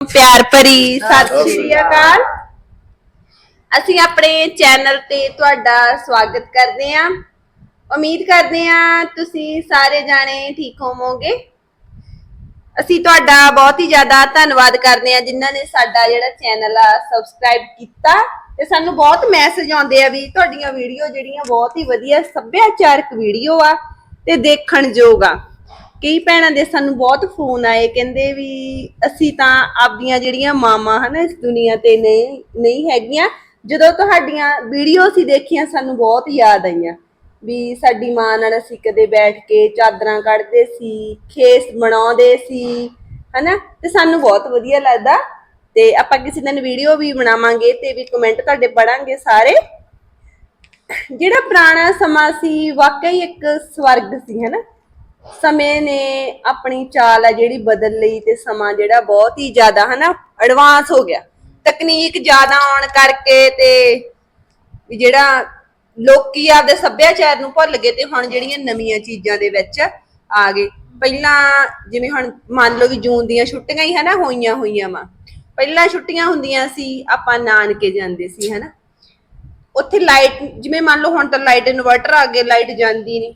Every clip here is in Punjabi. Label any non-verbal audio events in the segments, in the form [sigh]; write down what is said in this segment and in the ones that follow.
ਪਿਆਰ ਭਰੀ ਸਤਿ ਸ਼੍ਰੀ ਅਕਾਲ। ਅਸੀਂ ਆਪਣੇ ਚੈਨਲ ਤੇ ਤੁਹਾਡਾ ਸਵਾਗਤ ਕਰਦੇ ਹਾਂ। ਉਮੀਦ ਕਰਦੇ ਹਾਂ ਤੁਸੀਂ ਸਾਰੇ ਜਾਣੇ ਠੀਕ ਹੋਵੋਗੇ। ਅਸੀਂ ਤੁਹਾਡਾ ਬਹੁਤ ਹੀ ਜ਼ਿਆਦਾ ਧੰਨਵਾਦ ਕਰਦੇ ਹਾਂ ਜਿਨ੍ਹਾਂ ਨੇ ਸਾਡਾ ਜਿਹੜਾ ਚੈਨਲ ਆ ਸਬਸਕ੍ਰਾਈਬ ਕੀਤਾ। ਤੇ ਸਾਨੂੰ ਬਹੁਤ ਮੈਸੇਜ ਆਉਂਦੇ ਆ ਵੀ ਤੁਹਾਡੀਆਂ ਵੀਡੀਓ ਜਿਹੜੀਆਂ ਬਹੁਤ ਹੀ ਵਧੀਆ ਸੱਭਿਆਚਾਰਕ ਵੀਡੀਓ ਆ ਤੇ ਦੇਖਣ ਯੋਗ ਆ। ਕਈ ਭੈਣਾਂ ਦੇ ਸਾਨੂੰ ਬਹੁਤ ਫੋਨ ਆਏ, ਕਹਿੰਦੇ ਵੀ ਅਸੀਂ ਤਾਂ ਆਪਦੀਆਂ ਜਿਹੜੀਆਂ ਮਾਮਾ ਹਨਾ ਇਸ ਦੁਨੀਆ ਤੇ ਨਹੀਂ ਨਹੀਂ ਹੈਗੀਆਂ। ਜਦੋਂ ਤੁਹਾਡੀਆਂ ਵੀਡੀਓ ਸੀ ਦੇਖੀਆਂ, ਸਾਨੂੰ ਬਹੁਤ ਯਾਦ ਆਈਆਂ ਵੀ ਸਾਡੀ ਮਾਂ ਨਾਲ ਅਸੀਂ ਕਦੇ ਬੈਠ ਕੇ ਚਾਦਰਾਂ ਕੱਢਦੇ ਸੀ, ਖੇਸ ਬਣਾਉਂਦੇ ਸੀ, ਹਨਾ? ਤੇ ਸਾਨੂੰ ਬਹੁਤ ਵਧੀਆ ਲੱਗਦਾ। ਤੇ ਆਪਾਂ ਕਿਸੇ ਦਿਨ ਵੀਡੀਓ ਵੀ ਬਣਾਵਾਂਗੇ ਤੇ ਵੀ ਕਮੈਂਟ ਤੁਹਾਡੇ ਪੜਾਂਗੇ ਸਾਰੇ। ਜਿਹੜਾ ਪੁਰਾਣਾ ਸਮਾਂ ਸੀ, ਵਾਕਈ ਇੱਕ ਸਵਰਗ ਸੀ, ਹਨਾ? ਸਮੇਂ ਨੇ ਆਪਣੀ ਚਾਲ ਹੈ ਜਿਹੜੀ ਬਦਲ ਲਈ ਤੇ ਸਮਾਂ ਜਿਹੜਾ ਬਹੁਤ ਹੀ ਜ਼ਿਆਦਾ ਹਨਾ ਐਡਵਾਂਸ ਹੋ ਗਿਆ। ਤਕਨੀਕ ਜ਼ਿਆਦਾ ਆਉਣ ਕਰਕੇ ਤੇ ਵੀ ਜਿਹੜਾ ਲੋਕੀ ਆਪਦੇ ਸੱਭਿਆਚਾਰ ਨੂੰ ਭੁੱਲ ਗਏ ਤੇ ਹੁਣ ਜਿਹੜੀਆਂ ਨਵੀਆਂ ਚੀਜ਼ਾਂ ਦੇ ਵਿੱਚ ਆ ਗਏ। ਪਹਿਲਾਂ ਜਿਵੇਂ ਹੁਣ ਮੰਨ ਲਓ ਵੀ ਜੂਨ ਦੀਆਂ ਛੁੱਟੀਆਂ ਹੀ ਹਨਾ ਹੋਈਆਂ ਹੋਈਆਂ ਵਾ। ਪਹਿਲਾਂ ਛੁੱਟੀਆਂ ਹੁੰਦੀਆਂ ਸੀ, ਆਪਾਂ ਨਾਨਕੇ ਜਾਂਦੇ ਸੀ ਹਨਾ। ਉੱਥੇ ਲਾਈਟ ਜਿਵੇਂ ਮੰਨ ਲਓ ਹੁਣ ਤਾਂ ਲਾਈਟ ਇਨਵਰਟਰ ਆ ਗਏ ਲਾਈਟ ਜਾਂਦੀ ਨਹੀਂ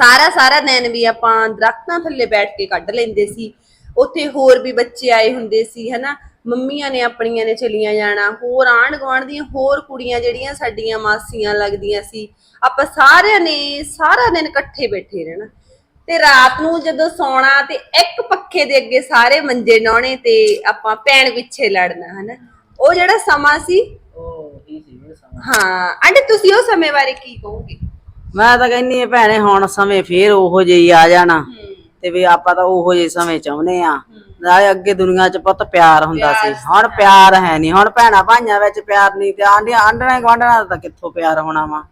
ਸਾਰਾ ਸਾਰਾ ਦਿਨ ਵੀ ਆਪਾਂ ਦਰਖਤਾਂ ਥੱਲੇ ਬੈਠ ਕੇ ਕੱਢ ਲੈਂਦੇ ਸੀ। ਉੱਥੇ ਹੋਰ ਵੀ ਬੱਚੇ ਆਏ ਹੁੰਦੇ ਸੀ ਹਨਾ? ਮੰਮੀਆਂ ਨੇ ਆਪਣੀਆਂ ਨੇ ਚਲੀਆਂ ਜਾਣਾ ਹੋਰ ਆਂਢ ਗੁਆਂਢ ਦੀਆਂ ਹੋਰ ਕੁੜੀਆਂ ਜਿਹੜੀਆਂ ਸਾਡੀਆਂ ਮਾਸੀਆਂ ਲੱਗਦੀਆਂ ਸੀ ਆਪਾਂ ਸਾਰਿਆਂ ਨੇ ਸਾਰਾ ਦਿਨ ਇਕੱਠੇ ਬੈਠੇ ਰਹਿਣਾ। ਤੇ ਰਾਤ ਨੂੰ ਜਦੋਂ ਸੌਣਾ ਤੇ ਇੱਕ ਪੱਖੇ ਦੇ ਅੱਗੇ ਸਾਰੇ ਮੰਜੇ ਡਾਉਣੇ ਤੇ ਆਪਾਂ ਭੈਣ ਪਿੱਛੇ ਲੜਨਾ ਹਨਾ? ਉਹ ਜਿਹੜਾ ਸਮਾਂ ਸੀ ਉਹ ਹੀ ਸੀ ਉਹ ਸਮਾਂ। ਹਾਂ ਆਂਟੀ ਤੁਸੀਂ ਉਹ ਸਮੇਂ ਬਾਰੇ ਕੀ ਕਹੋਗੇ? ਮੈਂ ਤਾਂ ਕਹਿੰਨੀ ਆ ਭੈਣੇ ਹੁਣ ਸਮੇਂ ਫੇਰ ਉਹੋ ਜਿਹੀ ਆ ਜਾਣਾ। ਤੇ ਵੀ ਆਪਾਂ ਤਾਂ ਉਹੋ ਜਿਹੇ ਸਮੇਂ ਚਾਹੁੰਦੇ ਆ। ਨਾਲੇ ਅੱਗੇ ਦੁਨੀਆ 'ਚ ਪੁੱਤ ਪਿਆਰ ਹੁੰਦਾ ਸੀ। ਹੁਣ ਪਿਆਰ ਹੈ ਨਹੀਂ ਹੁਣ ਭੈਣਾ ਭਾਈਆਂ ਵਿੱਚ ਪਿਆਰ ਨਹੀਂ ਤੇ ਆਂਡੀਆਂ ਆਂਡਣਾ ਗਵਾਂਡਣਾ ਦਾ ਤਾਂ ਕਿੱਥੋਂ ਪਿਆਰ ਹੋਣਾ ਵਾ?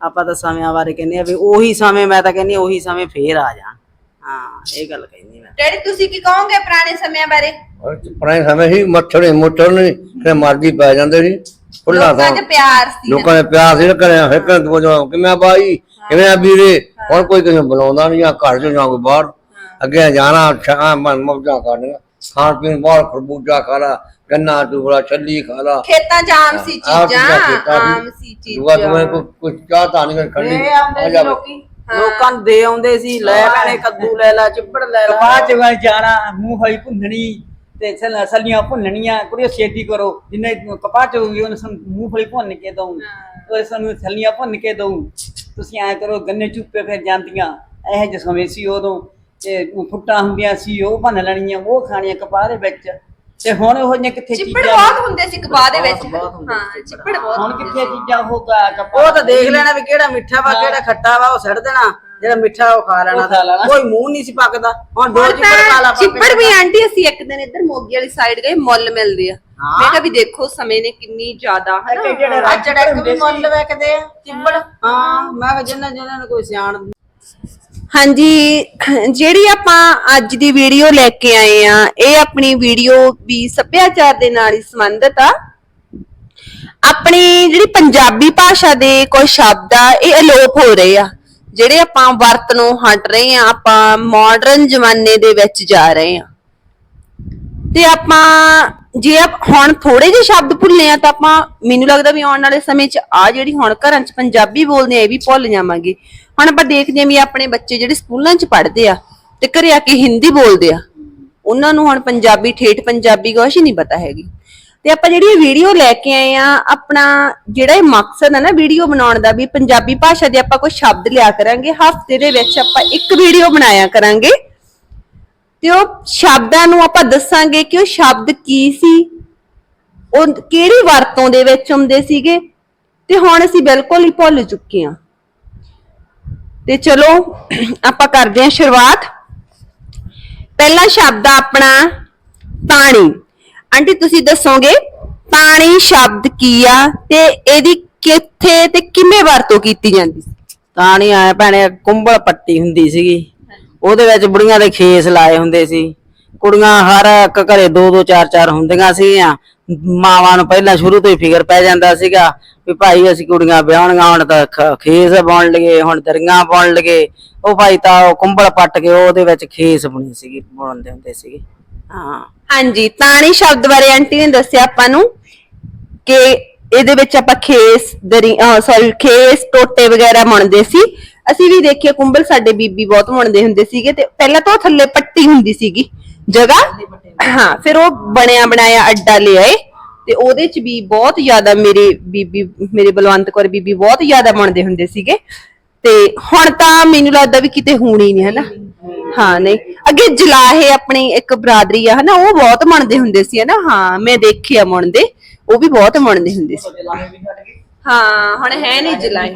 ਆਪਾਂ ਤਾਂ ਸਮਿਆਂ ਬਾਰੇ ਕਹਿੰਦੇ ਆ ਵੀ ਉਹੀ ਸਮੇਂ ਮੈਂ ਤਾਂ ਕਹਿੰਨੀ ਉਹੀ ਸਮੇਂ ਫੇਰ ਆ ਜਾਣ। ਹਾਂ ਇਹ ਗੱਲ ਕਹਿੰਦੀ ਮੈਂ। ਡੈਡੀ ਤੁਸੀਂ ਕੀ ਕਹੋਗੇ ਪੁਰਾਣੇ ਸਮਿਆਂ ਬਾਰੇ? ਪੁਰਾਣੇ ਸਮੇਂ ਸੀ ਮੱਛਰੇ ਨਹੀਂ ਤੇ ਮਰਜ਼ੀ ਪੈ ਜਾਂਦੇ ਸੀ। ਲੋਕਾਂ 'ਚ ਪਿਆਰ ਸੀ ਲੋਕਾਂ ਨੇ ਪਿਆਰ ਸੀ ਕਰਿਆ ਫਿਕਰ ਤੋਂ ਜੋ ਕਿਵੇਂ ਆ ਬਾਈ? ਕਿਵੇਂ ਆ ਵੀਰੇ? ਹੁਣ ਕੋਈ ਕਿਸੇ ਨੂੰ ਬੁਲਾਉਂਦਾ ਨਹੀਂ ਆ ਘਰ ਚੋਂ ਜਾਂ ਕੋਈ ਬਾਹਰ। ਅੱਗੇ ਜਾਣਾ ਛਾਂ ਮਨ ਮੌਜਾਂ ਕਰਨੀਆਂ ਖਾਣ ਪੀਣ ਬਾਹਰ ਖਰਬੂਜਾ ਖਾ ਲਾ ਗੰਨਾ ਟੂੜਾ ਛੱਲੀ ਖਾ ਲਾ। ਖੇਤਾਂ 'ਚ ਆਮ ਸੀ ਚੀਜ਼ਾਂ। ਆਮ ਸੀ ਦੁਆ ਦੁਆ ਚੀਜ਼ਾਂ ਕੁਝ ਚਾਹ ਤਾਂ ਨਹੀਂ ਖੰਡੀ ਦੇ ਆਉਂਦੇ ਸੀ ਲੋਕੀ। ਲੋਕਾਂ ਨੂੰ ਦੇ ਆਉਂਦੇ ਸੀ ਲੈ ਭੈਣੇ ਕੱਦੂ ਲੈ ਲੈ ਚਿੱਬੜ ਲੈ ਲੈ। ਕਪਾਹ ਚ ਮੈਂ ਜਾਣਾ ਮੂੰਗਫਲੀ ਭੁੰਨਣੀ। ਤੇ ਸਲ- ਸਲੀਆਂ ਭੁੰਨਣੀਆਂ ਕੁੜੀਓ ਛੇਤੀ ਕਰੋ। ਜਿੰਨੇ ਕਪਾਹ ਚ ਹੋਊਗੀ ਉਹਨੂੰ ਸਾਨੂੰ ਮੂੰਗਫਲੀ ਭੁੰਨ ਕੇ ਦਊ। ਉਹ ਸਾਨੂੰ ਸਲੀਆਂ ਭੁੰਨ ਕੇ ਦਊ। ਤੁਸੀਂ ਐ ਕਰੋ ਗੰਨੇ ਚੁੱਪੇ ਫਿਰ ਜਾਂਦੀਆਂ। ਇਹ ਜਿਹੇ ਸਮੇਂ ਸੀ ਉਦੋਂ। ਤੇ ਫੁੱਟਾਂ ਹੁੰਦੀਆਂ ਸੀ ਉਹ ਭੰਨ ਲੈਣੀਆਂ ਉਹ ਖਾਣੀਆਂ ਕਪਾਹ ਦੇ ਵਿੱਚ। ਤੇ ਹੁਣ ਉਹ ਜਿਹੀਆਂ ਕਿੱਥੇ ਚਿੱਪੜ ਚੀਜ਼ਾਂ ਬਹੁਤ ਹੁੰਦੇ ਸੀ ਕਪਾਹ ਦੇ ਵਿੱਚ। ਬਹੁਤ ਹੁੰਦੇ ਹਾਂ ਚਿੱਪੜ ਬਹੁਤ ਹੁਣ ਕਿੱਥੇ ਚੀਜ਼ਾਂ ਉਹ ਕ- ਕਪਾਹ ਉਹ ਤਾਂ ਦੇਖ ਲੈਣਾ ਵੀ ਕਿਹੜਾ ਮਿੱਠਾ ਵਾ ਕਿਹੜਾ ਖੱਟਾ ਵਾ ਉਹ ਛੱਡ ਦੇਣਾ। ਜਿਹੜਾ ਮਿੱਠਾ ਉਹ ਖਾ ਲੈਣਾ ਉਹ ਖਾ ਲੈਣਾ। ਕੋਈ ਮੂੰਹ ਨਹੀਂ ਸੀ ਪੱਕਦਾ। ਹੁਣ ਦੋ ਚਿੱਬੜ ਖਾ ਲਾ ਤਾਂ ਚਿੱਪੜ ਵੀ ਆਂਟੀ ਅਸੀਂ ਇੱਕ ਦਿਨ ਇੱਧਰ ਮੋਗੀ ਵਾਲੀ ਸਾਈਡ ਗਏ ਮੁੱਲ ਮਿਲਦੇ ਆ। ਹਾਂ। ਮੈਂ ਕਿਹਾ ਵੀ ਦੇਖੋ ਸਮੇਂ ਨੇ ਕਿੰਨੀ ਜ਼ਿਆਦਾ ਤੇ ਜਿਹੜੇ ਅੱਜ ਜਿਹੜਾ ਵੀ ਮੁੱਲ ਵੇਖਦੇ ਆ ਚਿੱਬੜ ਹਾਂ ਮੈਂ ਕਿਹਾ ਜਿੰਨਾ ਜਿੰਨਾ ਨੂੰ ਕੋਈ ਸਿਆਣ ਹਾਂਜੀ, ਜਿਹੜੀ ਆਪਾਂ ਅੱਜ ਦੀ ਵੀਡੀਓ ਲੈ ਕੇ ਆਏ ਆ, ਇਹ ਆਪਣੀ ਵੀਡੀਓ ਵੀ ਸੱਭਿਆਚਾਰ ਦੇ ਨਾਲ ਹੀ ਸੰਬੰਧਿਤ ਆ। ਆਪਣੀ ਜਿਹੜੀ ਪੰਜਾਬੀ ਭਾਸ਼ਾ ਦੇ ਕੋਈ ਸ਼ਬਦ ਆ, ਇਹ ਅਲੋਪ ਹੋ ਰਹੇ ਆ। ਜਿਹੜੇ ਆਪਾਂ ਵਰਤ ਨੂੰ ਹਟ ਰਹੇ ਆ, ਆਪਾਂ ਮਾਡਰਨ ਜ਼ਮਾਨੇ ਦੇ ਵਿੱਚ ਜਾ ਰਹੇ ਆ। ਤੇ ਆਪਾਂ, ਜੇ ਆਪ ਹੁਣ ਥੋੜੇ ਜਿਹੇ ਸ਼ਬਦ ਭੁੱਲੇ ਆ, ਤਾਂ ਆਪਾਂ, ਮੈਨੂੰ ਲੱਗਦਾ ਵੀ ਆਉਣ ਵਾਲੇ ਸਮੇਂ 'ਚ ਆ ਜਿਹੜੀ ਹੁਣ ਘਰਾਂ 'ਚ ਪੰਜਾਬੀ ਬੋਲਦੇ ਆ, ਇਹ ਵੀ ਭੁੱਲ ਜਾਵਾਂਗੇ। ਹੁਣ ਆਪਾਂ ਦੇਖਦੇ ਹਾਂ ਵੀ ਆਪਣੇ ਬੱਚੇ ਜਿਹੜੇ ਸਕੂਲਾਂ 'ਚ ਪੜ੍ਹਦੇ ਆ ਤੇ ਘਰੇ ਆ ਕੇ ਹਿੰਦੀ ਬੋਲਦੇ ਆ, ਉਹਨਾਂ ਨੂੰ ਹੁਣ ਪੰਜਾਬੀ, ਠੇਠ ਪੰਜਾਬੀ ਕੁਛ ਹੀ ਨਹੀਂ ਪਤਾ ਹੈਗੀ। ਤੇ ਆਪਾਂ ਜਿਹੜੀ ਵੀਡੀਓ ਲੈ ਕੇ ਆਏ ਆ, ਆਪਣਾ ਜਿਹੜਾ ਇਹ ਮਕਸਦ ਹੈ ਨਾ ਵੀਡੀਓ ਬਣਾਉਣ ਦਾ ਵੀ ਪੰਜਾਬੀ ਭਾਸ਼ਾ ਦੇ ਆਪਾਂ ਕੋਈ ਸ਼ਬਦ ਲਿਆ ਕਰਾਂਗੇ, ਹਫ਼ਤੇ ਦੇ ਵਿੱਚ ਆਪਾਂ ਇੱਕ ਵੀਡੀਓ ਬਣਾਇਆ ਕਰਾਂਗੇ। ਤੇ ਉਹ ਸ਼ਬਦਾਂ ਨੂੰ ਆਪਾਂ ਦੱਸਾਂਗੇ ਕਿ ਉਹ ਸ਼ਬਦ ਕੀ ਸੀ, ਉਹ ਕਿਹੜੀ ਵਰਤੋਂ ਦੇ ਵਿੱਚ ਹੁੰਦੇ ਸੀਗੇ, ਤੇ ਹੁਣ ਅਸੀਂ ਬਿਲਕੁਲ ਹੀ ਭੁੱਲ ਚੁੱਕੇ ਹਾਂ ਤੇ ਚਲੋ, ਆਪਾਂ ਕਰਦੇ ਹਾਂ ਸ਼ੁਰੂਆਤ। ਪਹਿਲਾ ਸ਼ਬਦ ਆ ਆਪਣਾ ਪਾਣੀ। ਆਂਟੀ, ਤੁਸੀਂ ਦੱਸੋਗੇ, ਪਾਣੀ ਸ਼ਬਦ ਕੀ ਆ ਤੇ ਇਹਦੀ ਕਿੱਥੇ ਤੇ ਕਿਵੇਂ ਵਰਤੋਂ ਕੀਤੀ ਜਾਂਦੀ ਸੀ? ਤਾਂ ਨਹੀਂ ਆਇਆ ਭੈਣੇ, ਕੁੰਬਲ ਪੱਟੀ ਹੁੰਦੀ ਸੀਗੀ। ਉਹਦੇ ਵਿੱਚ ਬੁੜੀਆਂ ਦੇ ਖੇਸ ਲਾਏ ਹੁੰਦੇ ਸੀ। ਕੁੜੀਆਂ ਹਰ ਇੱਕ ਘਰੇ ਦੋ ਦੋ ਚਾਰ ਚਾਰ ਹੁੰਦੀਆਂ ਸੀਗੀਆਂ। ਮਾਵਾਂ ਨੂੰ ਪਹਿਲਾਂ ਸ਼ੁਰੂ ਤੋਂ ਹੀ ਫਿਕਰ ਪੈ ਜਾਂਦਾ ਸੀਗਾ। ਵੀ ਭਾਈ ਅਸੀਂ ਕੁੜੀਆਂ ਵਿਆਹਣੀਆਂ ਹੁਣ ਤਾਂ ਖੇਸ ਬੁਣ ਲਗੇ ਹੁਣ ਦਰੀਆਂ ਬੁਣ ਲਗੇ ਉਹ ਭਾਈ ਤਾਂ ਉਹ ਕੁੰਬਲ ਪੱਟ ਕੇ ਉਹਦੇ ਵਿੱਚ ਖੇਸ ਬੁਣੀ ਸੀਗੀ ਬੁਣਦੇ ਹੁੰਦੇ ਸੀਗੇ। ਹਾਂ। ਹਾਂਜੀ ਤਾਣੀ ਸ਼ਬਦ ਬਾਰੇ ਆਂਟੀ ਨੇ ਦੱਸਿਆ ਆਪਾਂ ਨੂੰ ਕਿ ਇਹਦੇ ਵਿੱਚ ਆਪਾਂ ਖੇਸ ਦਰੀ ਸੌਰੀ ਖੇਸ ਟੋਟੇ ਵਗੈਰਾ ਮੁਣਦੇ ਸੀ। ਅਸੀਂ ਵੀ ਦੇਖਿਆ ਕੁੰਬਲ ਸਾਡੇ ਬੀਬੀ ਬਹੁਤ ਮੁਣਦੇ ਹੁੰਦੇ ਸੀਗੇ ਤੇ ਪਹਿਲਾਂ ਤਾਂ ਉਹ ਥੱਲੇ ਪੱਟੀ ਹੁੰਦੀ ਸੀਗੀ। ਜਗ੍ਹਾ? ਹਾਂ ਫਿਰ ਉਹ ਬਣਿਆ ਬਣਾਇਆ ਅੱਡਾ ਲੈ ਆਏ। ਤੇ ਉਹਦੇ ਚ ਵੀ ਬਹੁਤ ਜ਼ਿਆਦਾ ਮੇਰੇ ਬੀਬੀ, ਮੇਰੇ ਬਲਵੰਤ ਕੌਰ ਬੀਬੀ ਬਹੁਤ ਜ਼ਿਆਦਾ ਮੁਣਦੇ ਹੁੰਦੇ ਸੀਗੇ। ਤੇ ਹੁਣ ਤਾਂ ਮੈਨੂੰ ਲੱਗਦਾ ਵੀ ਕਿਤੇ ਹੋਣੀ ਨਹੀਂ, ਹਨਾ? ਹਾਂ, ਨਹੀਂ। ਅੱਗੇ ਜਲਾਹੇ ਆਪਣੀ ਇੱਕ ਬਰਾਦਰੀ ਆ, ਹਨਾ? ਉਹ ਬਹੁਤ ਮੰਨਦੇ ਹੁੰਦੇ ਸੀ, ਹਨਾ? ਹਾਂ, ਮੈਂ ਦੇਖਿਆ ਮੁੰਡੇ, ਉਹ ਵੀ ਬਹੁਤ ਮੰਨਦੇ ਹੁੰਦੇ ਸੀ। ਹਾਂ, ਹੁਣ ਹੈ ਨਹੀਂ ਜਲਾਹੇ।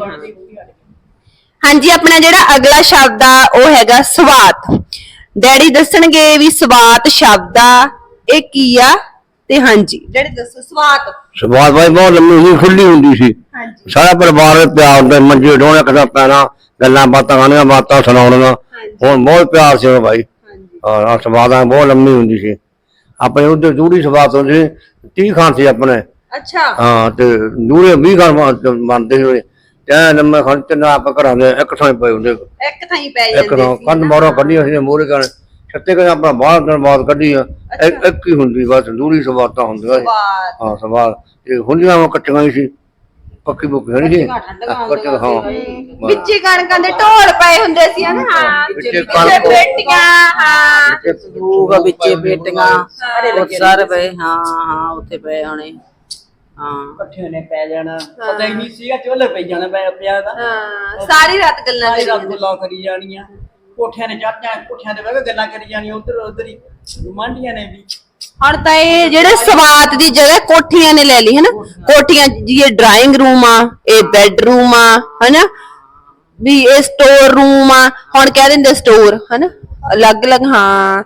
ਹਾਂਜੀ, ਆਪਣਾ ਜਿਹੜਾ ਅਗਲਾ ਸ਼ਬਦ ਆ, ਉਹ ਹੈਗਾ ਸਵਾਤ। ਡੈਡੀ ਦੱਸਣਗੇ ਵੀ ਸਵਾਤ ਸ਼ਬਦ ਆ, ਇਹ ਕੀ ਆ? ਤੇ ਹਾਂਜੀ। ਡੈਡੀ ਦੱਸੋ ਸਵਾਤ ਸਵਾਦ ਬਾਈ ਬਹੁਤ ਲੰਮੀ ਸੀ ਖੁੱਲੀ ਹੁੰਦੀ ਸੀ। ਹਾਂਜੀ। ਸਾਰਾ ਪਰਿਵਾਰ ਪਿਆਰ ਹੁੰਦਾ ਮੰਜੇ ਡੋਣੇ ਕਦਾ ਪੈਣਾ ਗੱਲਾਂ ਬਾਤਾਂ ਕਰਨੀਆਂ ਬਾਤਾਂ ਸੁਣਾਉਣੀਆਂ। ਹੁਣ ਬਹੁਤ ਪਿਆਰ ਸੀ ਉਹ ਬਾਈ। ਹਾਂਜੀ। ਹਾਂ ਸਵਾਦਾਂ ਬਹੁਤ ਲੰਮੀ ਹੁੰਦੀ ਸੀ। ਆਪਣੇ ਉਧਰ ਦੂਰੀ ਸਵਾਦ ਹੁੰਦੀ ਸੀ 30 ਖਾਨ ਸੀ ਆਪਣੇ। ਅੱਛਾ। ਹਾਂ ਤੇ ਦੂਰੇ 20 ਖਾਨ ਬਣਦੇ ਹੋਏ ਤੇ ਲੰਮੇ ਖਾਨ ਤੇ ਨਾ ਆਪਾਂ ਘਰਾਂ ਦੇ ਇੱਕ ਥਾਂ ਪਏ ਹੁੰਦੇ। ਇੱਕ ਥਾਂ ਹੀ ਪੈ ਇੱਕ ਜਾਂਦੇ ਥਾਂ ਸੀ ਕੰਨ ਮਾਰੋ ਕੱਢੀ ਅਸੀਂ ਮੂਰੇ ਕਰਨ ਛੱਤੇ ਕਦੇ ਆਪਣਾ ਬਾਹਰ ਦਿਨ ਬਾਅਦ ਕੱਢੀ ਆ। ਇੱਕ ਇੱਕ ਹੀ ਹੁੰਦੀ ਬਸ ਦੂਰੀ ਸਵਾਦਾਂ ਹੁੰਦੀਆਂ ਸੀ। ਸਵਾਤ ਹਾਂ ਸਵਾਲ ਇਹ ਹੁੰਦੀਆਂ ਉਹ ਕੱਚੀਆਂ ਹੀ ਸੀ। ਪੱਕੀ ਬੁੱਕੀ ਨਹੀਂ ਸੀ। ਕੱਚੀਆਂ ਹਾਂ ਬਸ। ਵਿੱਚੇ ਕਣਕਾਂ ਦੇ ਢੋਲ ਪਏ ਹੁੰਦੇ ਸੀ ਹਨਾ? ਹਾਂ। ਵਿੱਚੇ ਵਿੱਚੇ ਕਣਕ- ਹਾਂ ਦੂਗ ਵਿੱਚੇ ਬੇਟੀਆਂ ਉਹ ਸਾਰੇ ਪਏ ਹਾਂ ਹਾਂ ਉੱਥੇ ਪਏ ਹੋਣੇ। ਹਾਂ। ਇਕੱਠੇ ਨੇ ਪੈ ਜਾਣਾ। ਪਤਾ ਹੀ ਨਹੀਂ ਸੀਗਾ ਚੁੱਲ੍ਹੇ ਪਈ ਜਾਣਾ ਪੈ ਪਿਆ ਦਾ। ਹਾਂ ਸਾਰੀ ਰਾਤ ਗੱਲਾਂ ਸਾਰੀ ਰਾਤ ਕਰੀਆਂ ਗੱਲਾਂ ਕਰੀ ਜਾਣੀਆਂ। ਕੋਠਿਆਂ ਨੇ ਚੜ ਜਾਣਾ ਕੋਠਿਆਂ ਦੇ ਬਹਿ ਕੇ ਗੱਲਾਂ ਕਰੀ ਜਾਣੀਆਂ ਉਧਰ ਉਧਰ ਹੀ ਗੁਆਂਢੀਆਂ ਨੇ ਵੀ। ਹੁਣ ਤਾਂ ਇਹ ਜਿਹੜੇ ਸਵਾਤ ਦੀ ਜਗ੍ਹਾ ਕੋਠੀਆਂ ਨੇ ਲੈ ਲਈ ਹਨਾ? ਕੋਠੀਆਂ। ਜੀ ਇਹ ਡਰਾਇੰਗ ਰੂਮ ਆ ਇਹ ਬੈੱਡਰੂਮ ਆ ਹਨਾ? ਵੀ ਇਹ ਸਟੋਰ ਰੂਮ ਆ ਹੁਣ ਕਹਿ ਦਿੰਦੇ ਸਟੋਰ ਹਨਾ? ਅਲੱਗ-ਅਲੱਗ ਹਾਂ।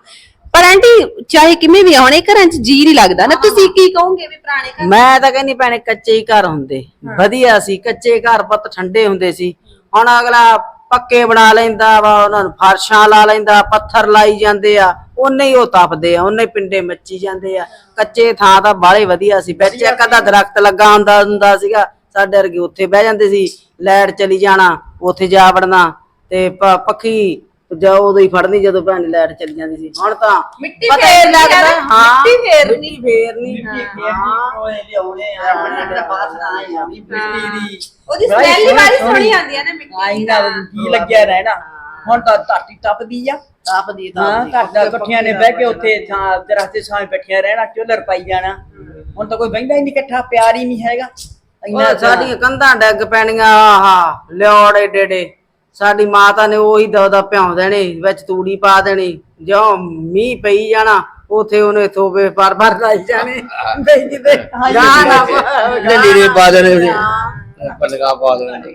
ਪਰ ਆਂਟੀ ਚਾਹੇ ਕਿਵੇਂ ਵੀ ਆ, ਹੁਣ ਇਹ ਘਰਾਂ 'ਚ ਜੀ ਨਹੀਂ ਲੱਗਦਾ ਨਾ। ਤੁਸੀਂ ਕੀ ਕਹੋਗੇ ਵੀ ਪੁਰਾਣੇ ਘਰ? ਮੈਂ ਤਾਂ ਕਹਿੰਦੀ ਭੈਣੇ ਕੱਚੇ ਹੀ ਘਰ ਹੁੰਦੇ। ਵਧੀਆ ਸੀ ਕੱਚੇ ਘਰ ਪੁੱਤ ਠੰਡੇ ਹੁੰਦੇ ਸੀ। ਹੁਣ ਅਗਲਾ ਪੱਕੇ ਬਣਾ ਲੈਂਦਾ ਵਾ ਉਹਨਾਂ ਨੂੰ ਫਰਸ਼ਾਂ ਲਾ ਲੈਂਦਾ ਪੱਥਰ ਲਾਈ ਜਾਂਦੇ ਆ। ਉਹਨੇ ਹੀ ਉਹ ਤਪਦੇ ਆ ਉਹਨੇ ਪਿੰਡੇ ਮੱਚੀ ਜਾਂਦੇ ਆ। ਕੱਚੇ ਥਾਂ ਤਾਂ ਬਾਹਲੇ ਵਧੀਆ ਸੀ ਵਿੱਚ ਇੱਕ ਅੱਧਾ ਦਰਖਤ ਲੱਗਾ ਹੁੰਦਾ ਹੁੰਦਾ ਸੀਗਾ। ਸਾਡੇ ਵਰਗੇ ਉੱਥੇ ਬਹਿ ਜਾਂਦੇ ਸੀ ਲਾਈਟ ਚਲੀ ਜਾਣਾ ਉੱਥੇ ਜਾ ਵੜਨਾ ਤੇ ਪੱਖੀ ਜਾ ਉਦੋਂ ਹੀ ਫੜਨੀ ਜਦੋਂ ਭੈਣ ਲਾਈਟ ਚਲੀ ਜਾਂਦੀ ਸੀ। ਹੁਣ ਤਾਂ ਮਿੱਟੀ ਪਤਾ ਹੀ ਫੇਰਨੀ ਲੱਗਦਾ ਹਾਂ ਮਿੱਟੀ ਫੇਰਨੀ। ਮਿੱਟੀ ਫੇਰਨੀ ਦਾ ਦੀ। ਉਹਦੀ ਸਮੈਲ ਹੀ ਬੜੀ ਸੋਹਣੀ ਆਉਂਦੀ ਆ ਨਾ ਮਿੱਟੀ ਨਾ ਜੀ ਲੱਗਿਆ ਰਹਿਣਾ। ਹੁਣ ਤਾਂ ਧਰਤੀ ਤਪਦੀ ਆ। ਤਪਦੀ ਹਾਂ ਘਰ ਦਾ ਇਕੱਠੀਆਂ ਨੇ ਬਹਿ ਕੇ ਉੱਥੇ ਥਾਂ ਦਰਖਤ ਦੇ ਸਾਹਮਣੇ ਰਹਿਣਾ ਚੁੱਲ੍ਹਰ ਪਾਈ ਜਾਣਾ। ਹੁਣ ਤਾਂ ਕੋਈ ਬਹਿੰਦਾ ਹੀ ਨਹੀਂ ਇਕੱਠਾ ਪਿਆਰ ਹੀ ਨਹੀਂ ਹੈਗਾ। ਇੰਨਾ ਉਹ ਸਾਡੀਆਂ ਕੰਧਾਂ ਡੱਗ ਪੈਣੀਆਂ ਆਹਾ ਲਿਓੜ ਏਡੇ ਸਾਡੀ ਮਾਤਾ ਨੇ ਉਹੀ ਦੋ ਦੋ ਭਿਉਂ ਦੇਣੇ ਵਿੱਚ ਤੂੜੀ ਪਾ ਦੇਣੀ ਜਿਉਂ ਮੀਂਹ ਪਈ ਜਾਣਾ ਉਥੇ ਉਹਨੇ ਥੋਬੇ ਪਰ ਪਰ ਲਾਈ ਜਾਣੇ। ਨਹੀਂ ਕਿਤੇ ਗਾਣਾ ਲੀੜੇ ਪਾ ਦੇਣੇ ਉਹਨੇ ਪਲਗਾ ਪਾ ਦੇਣੇ।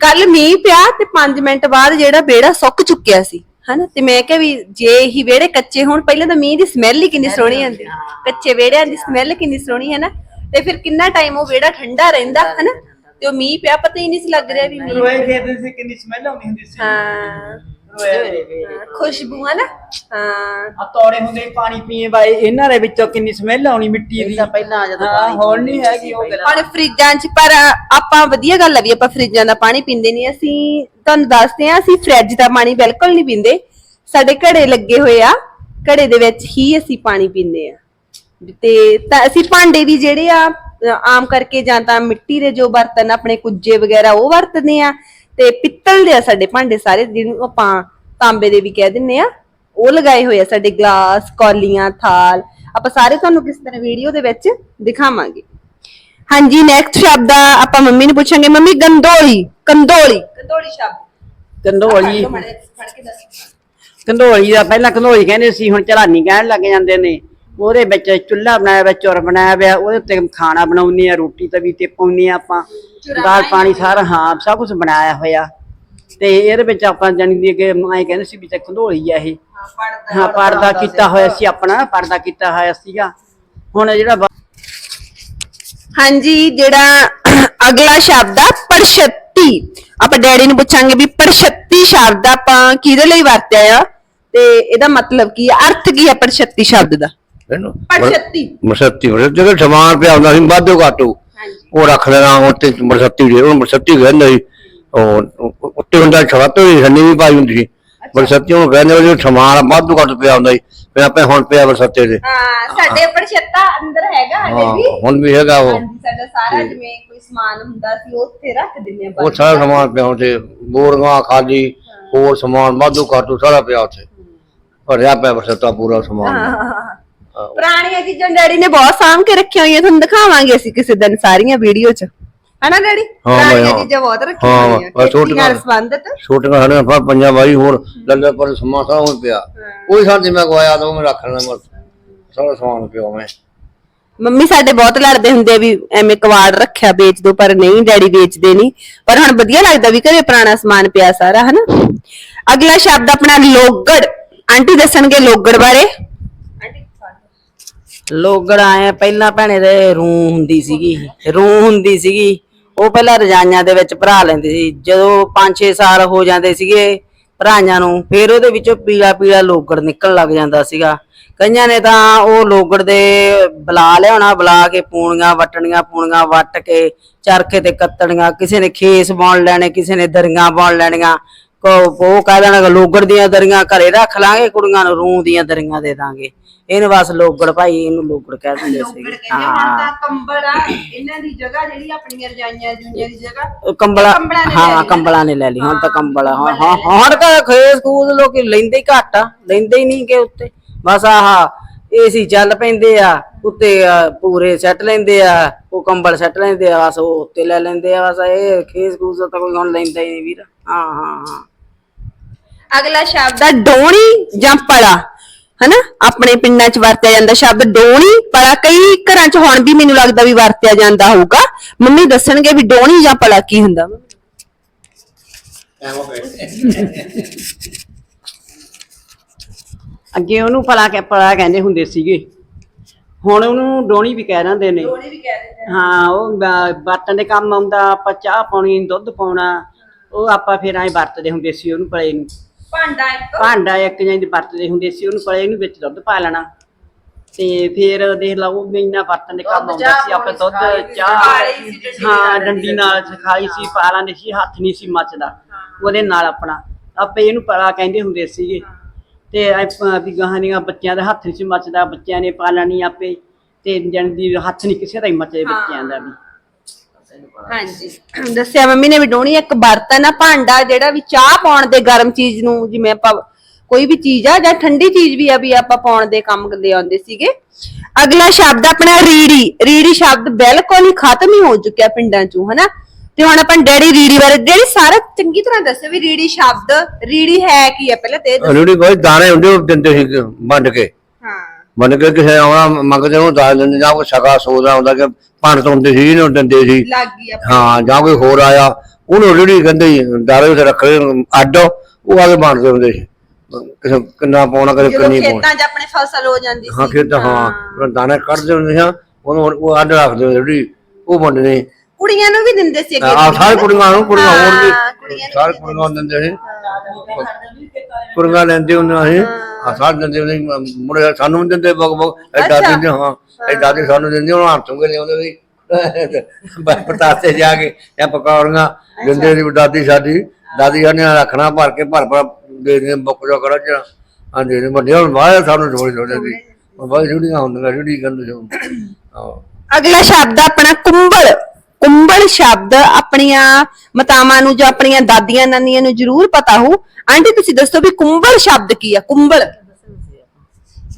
ਕੱਲ ਮੀਂਹ ਪਿਆ ਤੇ 5 ਮਿੰਟ ਬਾਅਦ ਜਿਹੜਾ ਵਿਹੜਾ ਸੁੱਕ ਚੁੱਕਿਆ ਸੀ ਹਨਾ? ਤੇ ਮੈਂ ਕਿਹਾ ਵੀ ਜੇ ਹੀ ਵਿਹੜੇ ਕੱਚੇ ਹੋਣ ਪਹਿਲਾਂ ਤਾਂ ਮੀਂਹ ਦੀ ਸਮੈਲ ਹੀ ਕਿੰਨੀ ਸੋਹਣੀ ਆਉਂਦੀ। ਕੱਚੇ ਵਿਹੜਿਆਂ ਦੀ ਸਮੈਲ ਕਿੰਨੀ ਸੋਹਣੀ ਹੈ ਨਾ ਤੇ ਫਿਰ ਕਿੰਨਾ ਟਾਈਮ ਉਹ ਵਿਹੜਾ ਠੰਡਾ ਰਹਿੰਦਾ ਹਨਾ? ਤੇ ਉਹ ਮੀਂਹ ਪਿਆ ਪਤਾ ਹੀ ਨਹੀਂ ਸੀ ਲੱਗ ਰਿਹਾ ਵੀ ਮੀਂਹ ਰੋਏ ਖੇਡਦੇ ਸੀ ਕਿੰਨੀ ਸਮੈਲ ਆਉਂਦੀ ਹੁੰਦੀ ਸੀ। ਹਾਂ। ਰੋਏ ਹਾਂ, ਖੁਸ਼ਬੂ ਹੈ ਨਾ। ਹਾਂ। ਆ ਤੋੜੇ ਹੁੰਦੇ ਪਾਣੀ ਪੀਏ ਬਾਈ ਇਹਨਾਂ ਦੇ ਵਿੱਚੋਂ ਕਿੰਨੀ ਸਮੈਲ ਆਉਣੀ ਮਿੱਟੀ ਦੀ। ਪਹਿਲਾਂ ਜਦੋਂ ਹਾਂ ਪਾਣੀ ਹੁਣ ਨਹੀਂ ਹੈਗੀ ਉਹ ਗੱਲ। ਹੁਣ ਫਰਿੱਜਾਂ 'ਚ ਪਰ ਆਪਾਂ ਵਧੀਆ ਗੱਲ ਆ ਵੀ ਆਪਾਂ ਫਰਿੱਜਾਂ ਦਾ ਪਾਣੀ ਪੀਂਦੇ ਨਹੀਂ। ਅਸੀਂ ਤੁਹਾਨੂੰ ਦੱਸਦੇ ਆ ਅਸੀਂ ਫਰਿੱਜ ਦਾ ਪਾਣੀ ਬਿਲਕੁਲ ਨਹੀਂ ਪੀਂਦੇ। ਸਾਡੇ ਘੜੇ ਲੱਗੇ ਹੋਏ ਆ ਘੜੇ ਦੇ ਵਿੱਚ ਹੀ ਅਸੀਂ ਪਾਣੀ ਪੀਂਦੇ ਆ। ਤੇ ਤਾਂ ਅਸੀਂ ਭਾਂਡੇ ਵੀ ਜਿਹੜੇ ਆ ਆਮ ਕਰਕੇ ਜਾਂ ਤਾਂ ਮਿੱਟੀ ਦੇ ਜੋ ਬਰਤਨ ਆਪਣੇ ਕੁੱਜੇ ਵਗੈਰਾ ਉਹ ਵਰਤਦੇ ਆ ਤੇ ਪਿੱਤਲ ਦੇ ਆ ਸਾਡੇ ਭਾਂਡੇ ਸਾਰੇ ਜਿਹਨੂੰ ਆਪਾਂ ਤਾਂਬੇ ਦੇ ਵੀ ਕਹਿ ਦਿੰਨੇ ਆ ਉਹ ਲਗਾਏ ਹੋਏ ਆ ਸਾਡੇ ਗਲਾਸ ਕੌਲੀਆਂ ਥਾਲ ਆਪਾਂ ਸਾਰੇ ਤੁਹਾਨੂੰ ਕਿਸ ਤਰ੍ਹਾਂ ਵੀਡੀਓ ਦੇ ਵਿੱਚ ਦਿਖਾਵਾਂਗੇ। ਹਾਂਜੀ ਨੈਕਸਟ ਸ਼ਬਦ ਆ ਆਪਾਂ ਮੰਮੀ ਨੂੰ ਪੁੱਛਾਂਗੇ ਮੰਮੀ ਗੰਦੋਲੀ ਕੰਦੋਲੀ ਕੰਦੋਲੀ ਸ਼ਬਦ। ਕੰਧੋਲੀ ਫੜ ਕੇ ਦੱਸ। ਕੰਧੋਲੀ ਦਾ ਪਹਿਲਾਂ ਕੰਧੋਲੀ ਕਹਿੰਦੇ ਸੀ ਹੁਣ ਚਲਾਨੀ ਕਹਿਣ ਲੱਗ ਜਾਂਦੇ ਨੇ। ਉਹਦੇ ਵਿੱਚ ਚੁੱਲ੍ਹਾ ਬਣਾਇਆ ਹੋਇਆ ਚੁਰ ਬਣਾਇਆ ਹੋਇਆ ਉਹਦੇ ਉੱਤੇ ਖਾਣਾ ਬਣਾਉਂਦੇ ਆ ਰੋਟੀ ਤਵੀ ਤੇ ਪਾਉਂਦੇ ਆ ਆਪਾਂ। ਦਾਲ ਪਾਣੀ ਸਾਰਾ ਹਾਂ। ਸਭ ਕੁਝ ਬਣਾਇਆ ਹੋਇਆ। ਤੇ ਇਹਦੇ ਵਿੱਚ ਆਪਾਂ ਜਾਣੀ ਦੀ ਕਿ ਐਂ ਕਹਿੰਦੇ ਸੀ ਵੀ ਤੇ ਕੰਧੋਲੀ ਆ ਇਹ। ਹਾਂ ਪਰਦਾ ਕੀਤਾ ਹੋਇਆ ਸੀ ਆਪਣਾ ਪਰਦਾ ਕੀਤਾ ਹੋਇਆ ਸੀਗਾ। ਹੁਣ ਜਿਹੜਾ ਹਾਂਜੀ ਜਿਹੜਾ ਅਗਲਾ ਸ਼ਬਦ ਆ ਪਰਛੱਤੀ। ਆਪਾਂ ਡੈਡੀ ਨੂੰ ਪੁੱਛਾਂਗੇ ਵੀ ਪਰਛੱਤੀ ਸ਼ਬਦ ਆਪਾਂ ਕਿਹਦੇ ਲਈ ਵਰਤਿਆ ਆ? ਤੇ ਇਹਦਾ ਮਤਲਬ ਕੀ ਆ? ਅਰਥ ਕੀ ਆ ਪਰਛੱਤੀ ਸ਼ਬਦ ਦਾ? ਪਰਛੱਤੀ ਮਸੱਤੀ ਮਸੱਤੀ ਜਿਹੜਾ ਸਮਾਨ ਪਿਆ ਹੁੰਦਾ ਸੀ ਵਾਧੂ ਘਾਟੂ। ਉਹ ਰੱਖ ਲੈਣਾ ਉੱਤੇ ਮਸੱਤੀ ਦੇ ਉਹ ਮਸੱਤੀ ਕਹਿੰਦੇ ਸੀ ਉਹ ਉੱਤੇ ਹੁੰਦਾ ਛੱਤ ਹੋਈ ਸੰਨੀ ਵੀ ਪਾਈ ਹੁੰਦੀ ਸੀ। ਬਰਸਤੀ ਨੂੰ ਕਹਿੰਦੇ ਉਹ ਸਮਾਨ ਵਾਧੂ ਘੱਟ ਪਿਆ ਹੁੰਦਾ ਸੀ। ਫਿਰ ਆਪੇ ਹੁਣ ਪਿਆ ਬਰਸਤੇ ਦੇ। ਹਾਂ ਸਾਡੇ ਪਰਛੱਤਾ ਅੰਦਰ ਹੈਗਾ ਹਲੇ ਹਾਂ ਵੀ ਹੁਣ ਵੀ ਹੈਗਾ ਉਹ। ਹਾਂਜੀ ਸਾਡਾ ਸਾਰਾ ਜਿਵੇਂ ਕੋਈ ਸਮਾਨ ਹੁੰਦਾ ਸੀ ਉਹ ਉੱਥੇ ਰੱਖ ਦਿੰਦੇ ਆ ਉਹ ਸਾਰਾ ਸਮਾਨ ਪਿਆ ਉੱਥੇ। ਬੋਰੀਆਂ ਖਾਲੀ ਹੋਰ ਸਮਾਨ ਵਾਧੂ ਘੱਟ ਸਾਰਾ ਪਿਆ ਉੱਥੇ। ਭਰਿਆ ਪਿਆ ਬਰਸਤਾ ਪੂਰਾ ਸਮਾਨ। ਪੁਰਾਣੀਆਂ ਚੀਜ਼ਾਂ ਡੈਡੀ ਨੇ ਬਹੁਤ ਸਾਂਭ ਕੇ ਰੱਖੀਆਂ ਹੋਈਆਂ ਤੁਹਾਨੂੰ ਦਿਖਾਵਾਂਗੇ ਅਸੀਂ ਕਿਸੇ ਦਿਨ ਸਾਰੀਆਂ ਵੀਡੀਓ 'ਚ। ਹਨਾ ਡੈਡੀ? ਹਾਂ ਬਾਈ, ਪੁਰਾਣੀਆਂ ਹਾਂ। ਚੀਜ਼ਾਂ ਬਹੁਤ ਰੱਖੀਆਂ ਹਾਂ, ਹੋਈਆਂ ਨਾਲ ਛੋਟੀਆਂ- ਸੰਬੰਧਿਤ। ਛੋਟੀਆਂ ਸਾਡੇ ਫਾ ਪੰਜਾਂ ਵਾਰੀ ਹੋਰ ਲੱਲੇ ਪਰ ਸਾਰਾ ਉਹ ਪਿਆ। ਕੋਈ ਸਾਡੇ ਮੈਂ ਗਵਾਇਆ ਤਾਂ ਉਹ ਮੈਂ ਰੱਖ ਲੈਣਾ ਬਸ। ਸਾਰਾ ਸਮਾਨ ਪਿਆ ਮੈਂ। ਮੰਮੀ ਸਾਡੇ ਬਹੁਤ ਲੜਦੇ ਹੁੰਦੇ ਆ ਵੀ ਐਵੇਂ ਕਵਾੜ ਰੱਖਿਆ ਵੇਚ ਦੋ ਪਰ ਨਹੀਂ ਡੈਡੀ ਵੇਚਦੇ ਨਹੀਂ ਪਰ ਹੁਣ ਵਧੀਆ ਲੱਗਦਾ ਵੀ ਘਰੇ ਪੁਰਾਣਾ ਸਮਾਨ ਪਿਆ ਸਾਰਾ ਹਨਾ? ਅਗਲਾ ਸ਼ਬਦ ਆਪਣਾ ਲੋਗੜ। ਆਂਟੀ ਦੱਸਣਗੇ ਲੋਗੜ ਬਾਰੇ। ਲੋਗੜ ਆਏ ਪਹਿਲਾਂ ਭੈਣੇ ਦੇ ਰੂੰ ਹੁੰਦੀ ਸੀਗੀ ਰੂੰ ਹੁੰਦੀ ਸੀਗੀ। ਉਹ ਪਹਿਲਾਂ ਰਜਾਈਆਂ ਦੇ ਵਿੱਚ ਭਰਾ ਲੈਂਦੇ ਸੀ। ਜਦੋਂ 5-6 ਸਾਲ ਹੋ ਜਾਂਦੇ ਸੀਗੇ ਭਰਾਈਆਂ ਨੂੰ, ਫਿਰ ਉਹਦੇ ਵਿੱਚੋਂ ਪੀਲਾ ਪੀਲਾ ਲੋਗੜ ਨਿਕਲਣ ਲੱਗ ਜਾਂਦਾ ਸੀਗਾ। ਕਈਆਂ ਨੇ ਤਾਂ ਉਹ ਲੋਗੜ ਦੇ ਬੁਲਾ ਲਿਆਉਣਾ ਬੁਲਾ ਕੇ ਪੂਣੀਆਂ ਵਟਣੀਆਂ, ਪੂਣੀਆਂ ਵੱਟ ਕੇ ਚਰਖੇ ਤੇ ਕੱਤਣੀਆਂ, ਕਿਸੇ ਨੇ ਖੇਸ ਬੁਣ ਲੈਣੇ, ਕਿਸੇ ਨੇ ਦਰੀਆਂ ਬੁਣ ਲੈਣੀਆਂ। ਕੋ, ਉਹ ਕਹਿ ਦੇਣਾ ਲੋਗੜ ਦੀਆਂ ਦਰੀਆਂ ਘਰੇ ਰੱਖ ਲਾਂਗੇ, ਕੁੜੀਆਂ ਨੂੰ ਰੂਹ ਦੀਆਂ ਦਰੀਆਂ ਦੇ ਦਾਂਗੇ। ਇਹਨੂੰ ਬਸ ਲੋਗੜ ਭਾਈ ਇਹਨੂੰ ਲੋਗੜ ਕਹਿ ਦਿੰਦੇ ਸੀ ਹਾਂ। ਕੰਬਲ ਆ ਇਹਨਾਂ ਦੀ ਜਗ੍ਹਾ ਜਿਹੜੀ ਆਪਣੀਆਂ ਰਜਾਈਆਂ ਜੁਈਆਂ ਦੀ ਜਗ੍ਹਾ ਉਹ ਕੰਬਲਾ ਕੰਬਲਾਂ ਨੇ ਲੈ ਹਾਂ ਲਈ ਕੰਬਲਾਂ ਨੇ ਲੈ ਲਈ ਹੁਣ ਤਾਂ ਕੰਬਲ ਆ, ਹਾਂ ਹਾਂ ਹੁਣ ਤਾਂ ਖੇਸ ਖੂਸ ਲੋਕੀ ਲੈਂਦੇ ਹੀ ਘੱਟ ਆ ਲੈਂਦੇ ਹੀ ਨਹੀਂ ਕਿ ਉੱਤੇ। ਬਸ ਆਹ ਏਸੀ ਚੱਲ ਪੈਂਦੇ ਆ ਉੱਤੇ ਆ, ਪੂਰੇ ਸੈੱਟ ਲੈਂਦੇ ਆ ਉਹ ਕੰਬਲ ਸੈੱਟ ਲੈਂਦੇ ਆ ਬਸ ਉਹ ਉੱਤੇ ਲੈ ਲੈਂਦੇ ਆ ਬਸ ਇਹ ਖੇਸ ਖੂਸ ਤਾਂ ਕੋਈ ਹੁਣ ਲੈਂਦਾ ਹੀ ਨਹੀਂ ਵੀਰ। ਹਾਂ ਹਾਂ ਹਾਂ। ਅਗਲਾ ਸ਼ਬਦ ਆ ਡੋਣੀ ਜਾਂ ਪੜਾ ਹਨਾ? ਆਪਣੇ ਪਿੰਡਾਂ 'ਚ ਵਰਤਿਆ ਜਾਂਦਾ ਸ਼ਬਦ ਡੋਣੀ ਪੜਾ ਕਈ ਘਰਾਂ 'ਚ ਹੁਣ ਵੀ ਮੈਨੂੰ ਲੱਗਦਾ ਵੀ ਵਰਤਿਆ ਜਾਂਦਾ ਹੋਊਗਾ। ਮੰਮੀ ਦੱਸਣਗੇ ਵੀ ਡੋਣੀ ਜਾਂ ਪੜਾ ਕੀ ਹੁੰਦਾ। ਅੱਗੇ ਉਹਨੂੰ ਭਲਾ ਕੇ ਭਲਾ ਕਹਿੰਦੇ ਹੁੰਦੇ ਸੀਗੇ। ਹੁਣ ਉਹਨੂੰ ਡੋਣੀ ਵੀ ਕਹਿ ਦਿੰਦੇ ਨੇ। ਹਾਂ ਉਹ ਬਰਤਨ ਦੇ ਕੰਮ ਆਉਂਦਾ ਆਪਾਂ ਚਾਹ ਪਾਉਣੀ ਦੁੱਧ ਪਾਉਣਾ ਉਹ ਆਪਾਂ ਫਿਰ ਐਂ ਵਰਤਦੇ ਹੁੰਦੇ ਸੀ ਉਹਨੂੰ ਪਲੇ ਨੂੰ। ਭਾਂਡਾ ਇੱਕ? ਭਾਂਡਾ ਇੱਕ ਜਾਂ ਦੀ ਵਰਤਦੇ ਹੁੰਦੇ ਸੀ ਉਹਨੂੰ ਪਲੇ ਨੂੰ ਵਿੱਚ ਦੁੱਧ ਪਾ ਲੈਣਾ। ਤੇ ਫਿਰ ਦੇਖ ਲਾ ਉਹ ਇੰਨਾ ਬਰਤਨ ਦੇ ਕੰਮ ਆਉਂਦਾ ਸੀ ਆਪਾਂ ਦੁੱਧ ਚਾਹ ਹਾਂ ਡੰਡੀ ਨਾਲ ਸਿਖਾਈ ਸੀ ਪਾ ਲੈਂਦੇ ਸੀ ਹੱਥ ਨਹੀਂ ਸੀ ਮੱਚਦਾ। ਉਹਦੇ ਨਾਲ ਆਪਣਾ ਆਪੇ ਇਹਨੂੰ ਪਲਾ ਕਹਿੰਦੇ ਹੁੰਦੇ ਸੀਗੇ। ਤੇ ਆਪਾਂ ਵੀ ਗਾਹਾਂ ਬੱਚਿਆਂ ਦਾ ਹੱਥ ਨਹੀਂ ਸੀ ਮੱਚਦਾ ਬੱਚਿਆਂ ਨੇ ਪਾ ਲੈਣੀ ਆਪੇ। ਤੇ ਜਣ ਦੀ ਹੱਥ ਨਹੀਂ ਕਿਸੇ ਦਾ ਹੀ ਮੱਚੇ ਬੱਚਿਆਂ ਦਾ ਵੀ। ਹਾਂਜੀ। ਦੱਸਿਆ ਮੰਮੀ ਨੇ ਵੀ ਡੋਣੀ ਇੱਕ ਬਰਤਨ ਆ ਭਾਂਡਾ ਜਿਹੜਾ ਵੀ ਚਾਹ ਪਾਉਣ ਦੇ ਗਰਮ ਚੀਜ਼ ਨੂੰ ਜਿਵੇਂ ਆਪਾਂ ਕੋਈ ਵੀ ਚੀਜ਼ ਆ ਜਾਂ ਠੰਡੀ ਚੀਜ਼ ਵੀ ਆ ਵੀ ਆਪਾਂ ਪਾਉਣ ਦੇ ਕੰਮ ਦੇ ਆਉਂਦੇ ਸੀਗੇ। ਅਗਲਾ ਸ਼ਬਦ ਆਪਣਾ ਰੀੜੀ। ਰੀੜੀ ਸ਼ਬਦ ਬਿਲਕੁਲ ਹੀ ਖਤਮ ਹੀ ਹੋ ਚੁੱਕਿਆ ਪਿੰਡਾਂ 'ਚੋਂ ਹਨਾ? ਤੇ ਹੁਣ ਆਪਾਂ ਡੈਡੀ ਰੀੜੀ ਬਾਰੇ ਡੈਡੀ ਸਾਰਾ ਚੰਗੀ ਤਰ੍ਹਾਂ ਦੱਸੋ ਵੀ ਰੀੜੀ ਸ਼ਬਦ ਰੀੜੀ ਹੈ ਕੀ ਹੈ ਪਹਿਲਾਂ ਤੇ ਇਹ ਦੱਸੋ। ਰੂੜੀ ਕੋਈ ਦਾਣੇ ਹੁੰਦੇ ਉਹ ਦਿੰਦੇ ਸੀ ਵੰਡ ਕੇ। ਵੰਡ ਕੇ ਕਿਸੇ ਆਉਣਾ ਮੰਗਦੇ ਉਹ ਦਾਲ ਦਿੰਦੇ ਜਾਂ ਕੋਈ ਸਗਾ ਸੋਦਾ ਹੁੰਦਾ ਕਿ ਪੰਡ ਤੋਂ ਹੁੰਦੇ ਸੀ ਇਹਨੂੰ ਦਿੰਦੇ ਸੀ। ਲੱਗ ਗਈ ਆਪਾਂ ਹਾਂ ਜਾਂ ਕੋਈ ਹੋਰ ਆਇਆ ਉਹਨੂੰ ਰੂੜੀ ਕਹਿੰਦੇ ਦਾਲੇ ਉੱਤੇ ਰੱਖ ਅੱਡ ਉਹ ਆਗੇ ਵੰਡਦੇ ਹੁੰਦੇ ਸੀ। ਕਿਸੇ ਕਿੰਨਾ ਪਾਉਣਾ ਜਦੋਂ ਕਿੰਨੀ ਪਾਉਣਾ। ਖੇਤਾਂ 'ਚ ਆਪਣੇ ਫਸਲ ਹੋ ਜਾਂਦੀ ਸੀ। ਹਾਂ ਖੇਤ ਹਾਂ ਉਹ ਦਾਣੇ ਕੱਢਦੇ ਹੁੰਦੇ ਸੀ ਉਹਨੂੰ ਉਹ ਅੱਡ ਰੱਖਦੇ ਰੂੜੀ ਉਹ ਵੰਡਣੇ ਕੁੜੀਆਂ ਨੂੰ ਵੀ ਦਿੰਦੇ ਸੀ ਅੱਗੇ ਆ ਸਾਰੇ ਕੁੜੀਆਂ ਨੂੰ ਕੁੜੀਆਂ ਹੋਰ ਵੀ ਨੂੰ ਸਾਰੇ ਕੁੜੀਆਂ ਨੂੰ ਦਿੰਦੇ ਸੀ। ਕੁੜੀਆਂ ਲੈਂਦੇ ਹੁੰਦੇ ਸੀ। ਆ ਸਾਰੇ ਦਿੰਦੇ ਸੀ, ਮੁੰਡੇ ਸਾਨੂੰ ਵੀ ਦਿੰਦੇ ਬਗ ਬਗ ਐਡਾ ਅੱਛਾ। ਦਿੰਦੇ ਹਾਂ ਐਡਾ ਦੇ ਸਾਨੂੰ ਦਿੰਦੇ ਉਹਨਾਂ ਹੱਥੋਂ ਕੇ ਲਿਆਉਂਦੇ ਸੀ ਬਸ ਪਤਾਸੇ ਜਾ ਕੇ ਇਹ ਪਕੌੜੀਆਂ ਦਿੰਦੇ ਸੀ ਦਾਦੀ ਸਾਡੀ ਦਾਦੀ ਨੇ ਰੱਖਣਾ ਭਰ ਕੇ ਭਰ ਭਰ ਦੇ ਦੇ ਬੁੱਕ ਜੋ ਕਰਾ ਚ ਹਾਂ ਦੇ ਦੇ ਵੱਡੇ ਹੁਣ ਬਾਹਰ ਸਾਨੂੰ ਥੋੜੀ ਥੋੜੀ ਸੀ ਬਾਹਰ ਜਿਹੜੀਆਂ ਹੁੰਦੀਆਂ ਕਹਿੰਦੇ ਸੀ ਹਾਂ। ਅਗਲਾ ਸ਼ਬਦ ਆ ਆਪਣਾ ਕੁੰਬਲ। ਕੁੰਬਲ ਸ਼ਬਦ ਆਪਣੀਆਂ ਮਾਤਾਵਾਂ ਨੂੰ ਜਾਂ ਆਪਣੀਆਂ ਦਾਦੀਆਂ ਨਾਨੀਆਂ ਨੂੰ ਜ਼ਰੂਰ ਪਤਾ ਹੋ ਆਂਟੀ ਤੁਸੀਂ ਦੱਸੋ ਵੀ ਕੁੰਬਲ ਸ਼ਬਦ ਕੀ ਆ? ਕੁੰਬਲ।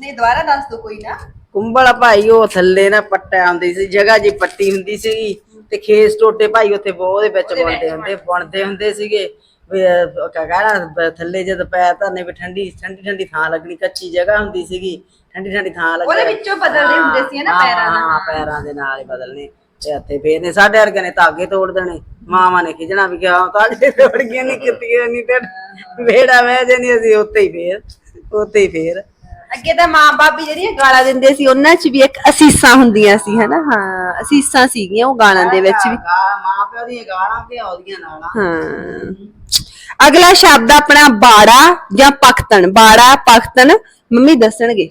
ਨਹੀਂ ਦੁਬਾਰਾ ਦੱਸ ਦੋ ਕੋਈ ਨਾ। ਕੁੰਬਲ ਭਾਈ ਉਹ ਥੱਲੇ ਨਾ ਪੱਟਾ ਆਉਂਦੀ ਸੀ ਜਗ੍ਹਾ ਜੀ ਪੱਟੀ ਹੁੰਦੀ ਸੀਗੀ ਤੇ ਖੇਸ ਟੋਟੇ ਭਾਈ ਉੱਥੇ ਉਹਦੇ ਵਿੱਚ ਬਣਦੇ ਹੁੰਦੇ ਬਣਦੇ। ਹੁੰਦੇ ਸੀਗੇ। ਕਹਿਣਾ ਥੱਲੇ ਜਦ ਪੈਰ ਧਰਨੇ ਵੀ ਠੰਡੀ ਠੰਡੀ ਠੰਡੀ ਥਾਂ ਲੱਗਣੀ ਕੱਚੀ ਜਗ੍ਹਾ ਹੁੰਦੀ ਸੀਗੀ ਠੰਡੀ ਠੰਡੀ ਥਾਂ ਲੱਗ ਉਹਦੇ ਵਿੱਚੋਂ ਬਦਲਦੇ ਹੁੰਦੇ ਸੀ ਨਾ ਪੈਰਾਂ ਨਾਲ। ਹਾਂ ਪੈਰਾਂ ਦੇ ਨਾਲ ਹੀ ਬਦਲਨੇ। ਤੇ ਫੇਰ ਨੇ ਸਾਡੇ ਵਰਗੇ ਨੇ ਧਾਗੇ ਤੋੜ ਦੇਣੇ। ਮਾਵਾਂ ਨੇ ਖਿਜਣਾ ਵੀ ਕਿਹਾ ਧਾਗੇ ਤੋੜ ਗਏ ਨਹੀਂ ਕਿਤੀਆਂ ਨਹੀਂ ਤੇ ਵੇੜਾ ਵਹਿ ਜੇ ਨਹੀਂ ਅਸੀਂ ਉੱਤੇ ਹੀ ਫੇਰ ਉੱਤੇ ਹੀ ਫੇਰ। ਅੱਗੇ ਤਾਂ ਮਾਂ ਬਾਪ ਵੀ ਜਿਹੜੀਆਂ ਗਾਲਾਂ ਦਿੰਦੇ ਸੀ ਉਹਨਾਂ 'ਚ ਵੀ ਇੱਕ ਅਸੀਸਾਂ ਹੁੰਦੀਆਂ ਸੀ ਹਨਾ? ਹਾਂ ਅਸੀਸਾਂ ਸੀਗੀਆਂ ਉਹ ਗਾਲਾਂ ਦੇ ਵਿੱਚ ਵੀ। ਮਾਂ ਪਿਓ ਦੀਆਂ ਗਾਲਾਂ ਤੇ ਆਉਦੀਆਂ ਨਾਲ ਹਾਂ। ਅਗਲਾ ਸ਼ਬਦ ਆਪਣਾ ਬਾੜਾ ਜਾਂ ਪਖਤਨ ਬਾੜਾ ਪਖਤਨ ਮੰਮੀ ਦੱਸਣਗੇ।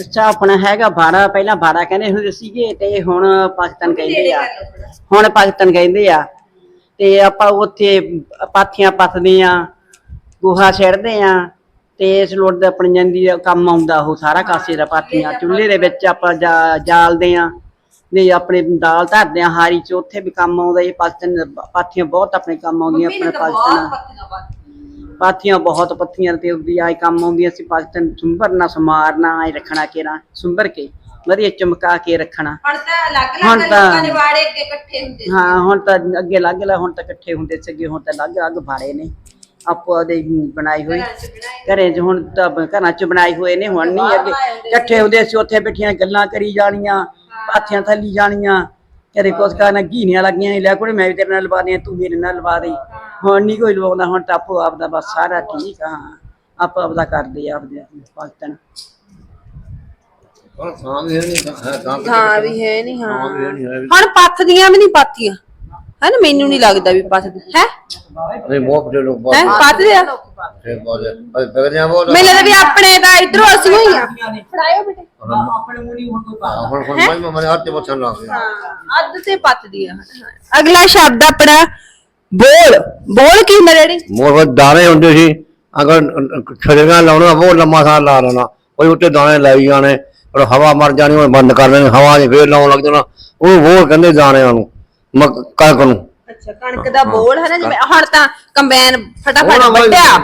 ਅੱਛਾ ਆਪਣਾ ਹੈਗਾ ਬਾੜਾ ਪਹਿਲਾਂ ਬਾੜਾ ਕਹਿੰਦੇ ਹੁੰਦੇ ਸੀਗੇ ਤੇ ਹੁਣ ਪਾਕਿਸਤਾਨ ਕਹਿੰਦੇ ਆ। ਹੁਣ ਪਾਕਿਸਤਾਨ ਕਹਿੰਦੇ ਆ। ਤੇ ਆਪਾਂ ਉੱਥੇ ਪਾਥੀਆਂ ਪੱਥਦੇ ਆ ਗੋਹਾ ਛੇੜਦੇ ਆ ਤੇ ਇਸ ਲੋਟ ਦੇ ਆਪਣੀ ਜਾਂਦੀ ਦਾ ਕੰਮ ਆਉਂਦਾ ਉਹ ਸਾਰਾ ਕਾਸੇ ਦਾ ਪਾਥੀਆਂ। ਚੁੱਲ੍ਹੇ ਦੇ ਵਿੱਚ ਆਪਾਂ ਜਾਲਦੇ ਆ ਵੀ ਆਪਣੇ ਦਾਲ ਧਰਦੇ ਆ ਹਾਰੀ ਚ ਉੱਥੇ ਵੀ ਕੰਮ ਆਉਂਦਾ ਇਹ ਪਾਥੀਆਂ ਪਾਥੀਆਂ ਬਹੁਤ ਆਪਣੇ ਕੰਮ ਆਉਂਦੀਆਂ ਆਪਣੇ ਪਾਥੀਆਂ ਪਾਥੀਆਂ ਬਹੁਤ ਪੱਥੀਆਂ ਤੇ ਵੀ ਆਏ ਕੰਮ ਆਉਂਦੀਆਂ ਸੀ ਪਾਕਿਸਤਾਨ ਸੁੰਬਰਨਾ ਸਮਾਰਨਾ ਆਏ ਰੱਖਣਾ ਕੇਰਾ ਸੁੰਬਰ ਕੇ ਵਧੀਆ ਚਮਕਾ ਕੇ ਰੱਖਣਾ। ਹੁਣ ਤਾਂ ਅਲੱਗ ਹੁਣ ਅਲੱਗ ਤਾਂ- ਲੋਕਾਂ ਦੇ ਵਾੜੇ ਅੱਗੇ ਇਕੱਠੇ ਹੁੰਦੇ ਸੀ। ਹਾਂ ਹੁਣ ਤਾਂ ਅੱਗੇ ਲੱਗ ਲਾ ਹੁਣ ਤਾਂ ਇਕੱਠੇ ਹੁੰਦੇ ਸੀਗੇ ਹੁਣ ਤਾਂ ਲੱਗ ਲੱਗ ਭਾੜੇ ਨੇ। ਆਪੋ ਦੇ ਬਣਾਈ ਹੋਈ। ਘਰਾਂ 'ਚ ਬਣਾਏ ਘਰੇ 'ਚ ਹੁਣ ਤਾਂ ਬ- ਘਰਾਂ 'ਚ ਬਣਾਈ ਹੋਏ ਨੇ ਹੁਣ ਨਹੀਂ ਅੱਗੇ ਇਕੱਠੇ ਹੁੰਦੇ ਸੀ ਉੱਥੇ ਬੈਠੀਆਂ ਗੱਲਾਂ ਕਰੀ ਜਾਣੀਆਂ ਪਾਥੀਆਂ ਥੱਲੀ ਜਾਣੀਆਂ। ਕਦੇ ਕੁਛ ਕਰਨਾ ਗੀਨੀਆਂ ਲੱਗੀਆਂ ਲੈ ਕੋੜੇ ਮੈਂ ਵੀ ਤੇਰੇ ਨਾਲ ਲਵਾ ਦੇ ਤੂੰ ਮੇਰੇ ਨਾਲ ਲਵਾ ਦੇ ਹੁਣ ਨਹੀਂ ਕੋਈ ਲਵਾਉਂਦਾ ਹੁਣ ਤਾਂ ਆਪੋ ਆਪ ਦਾ ਬਸ ਸਾਰਾ ਠੀਕ ਆ। ਆਪੋ ਆਪ ਦਾ ਕਰਦੇ ਆ ਆਪਦੇ ਪਾਕਿਸਤਾਨ ਹਾਂ ਹੈ ਨਹੀਂ ਹੈ ਵੀ ਹੈ ਨਹੀਂ ਹਾਂ। ਹੁਣ ਪੱਥਦੀਆਂ ਵੀ ਨਹੀਂ ਪਾਥੀਆਂ। ਹੈ ਨਾ ਮੈਨੂੰ ਨਹੀਂ ਲੱਗਦਾ ਵੀ ਪੱਥਦੇ ਹੈ? ਨਹੀਂ ਬਹੁਤ ਦੇ ਲੋਕ ਬਹੁਤ ਹੈ ਪੱਥਦੇ ਆ? ਫਿਰ ਬਹੁਤ ਹੈ ਬਗਦਿਆਂ ਬਹੁਤ ਮੈਨੂੰ ਲੱਗਦਾ ਵੀ ਆਪਣੇ ਦਾ ਇਧਰੋਂ ਅਸੀਂ ਹੋਈ ਆ। ਫੜਾਇਓ ਬੇਟੇ। ਆਪਣੇ ਮੂੰਹ ਨਹੀਂ ਹੁਣ ਕੋਈ ਹਾਂ, ਹੁਣ ਹੁਣ ਮੈਂ ਮੈਂ ਹੱਥ ਤੇ ਮੱਥਾ ਲਾ ਗਿਆ। ਹਾਂ ਅੱਧ ਤੇ ਪੱਥਦੀਆਂ ਅਗਲਾ ਸ਼ਬਦ ਆਪਣਾ ਬੋਲ। ਬੋਲ ਕੀ ਹੁੰਦਾ ਡੈਡੀ? ਮੋਰ ਵਿੱਚ ਦਾਣੇ ਹੁੰਦੇ ਸੀ। ਅਗਰ ਛੜੀਆਂ ਲਾਉਣਾ ਬਹੁਤ ਲੰਮਾ ਸਾਹ ਲਾ ਲੈਣਾ ਕੋਈ ਉੱਤੇ ਦਾਣੇ ਲਾਈ ਜਾਣੇ ਪਰ ਹਵਾ ਮਰ ਜਾਣੀ ਉਹ ਬੰਦ ਕਰ ਦੇਣੀ ਹਵਾ 'ਚ ਫੇਰ ਲਾਉਣ ਲੱਗ ਜਾਣਾ। ਉਹ ਹੋਰ ਕਹਿੰਦੇ ਦਾਣਿਆਂ ਨੂੰ। ਮ- ਕਣਕ ਨੂੰ। ਅੱਛਾ ਕਣਕ ਦਾ ਬੋਲ ਹੈ ਨਾ ਜਿਵੇਂ ਹੁਣ ਤਾਂ ਕੰਬਾਈਨ ਫਟਾਫਟ ਹੁਣ ਬਾਈ- ਵੱਢਿਆ